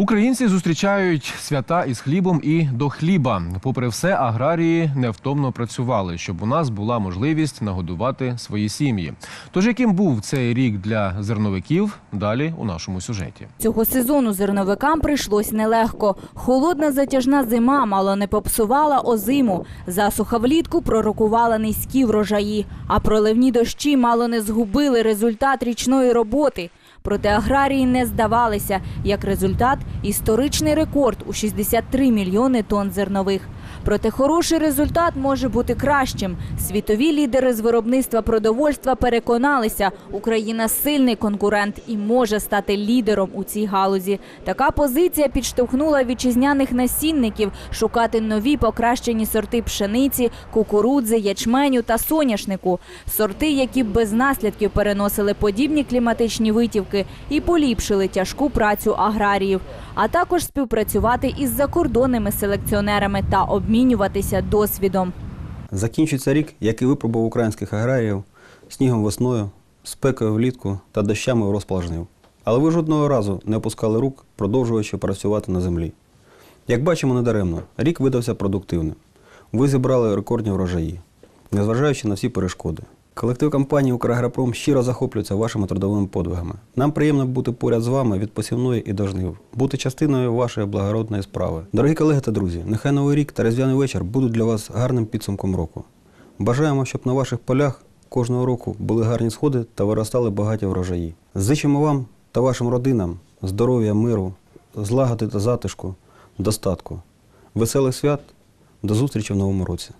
Українці зустрічають свята із хлібом і до хліба. Попри все, аграрії невтомно працювали, щоб у нас була можливість нагодувати свої сім'ї. Тож яким був цей рік для зерновиків? Далі у нашому сюжеті. Цього сезону зерновикам прийшлось нелегко. Холодна затяжна зима мало не попсувала озиму. Засуха влітку пророкувала низькі врожаї, а проливні дощі мало не згубили результат річної роботи. Проте аграрії не здавалися. Як результат – історичний рекорд у 63 мільйони тонн зернових. Проте хороший результат може бути кращим. Світові лідери з виробництва продовольства переконалися, Україна сильний конкурент і може стати лідером у цій галузі. Така позиція підштовхнула вітчизняних насінників шукати нові покращені сорти пшениці, кукурудзи, ячменю та соняшнику. Сорти, які без наслідків переносили подібні кліматичні витівки і поліпшили тяжку працю аграріїв, а також співпрацювати із закордонними селекціонерами та обмінюватися досвідом. Закінчується рік, який випробував українських аграріїв снігом весною, спекою влітку та дощами в розпал жнив. Але ви жодного разу не опускали рук, продовжуючи працювати на землі. Як бачимо недаремно, рік видався продуктивним. Ви зібрали рекордні врожаї, незважаючи на всі перешкоди. Колектив компанії «Украгропром» щиро захоплюється вашими трудовими подвигами. Нам приємно бути поряд з вами від посівної і до бути частиною вашої благородної справи. Дорогі колеги та друзі, нехай новий рік та різдвяний вечір будуть для вас гарним підсумком року. Бажаємо, щоб на ваших полях кожного року були гарні сходи та виростали багаті врожаї. Зичимо вам та вашим родинам здоров'я, миру, злагоди та затишку, достатку, веселих свят, до зустрічі в новому році.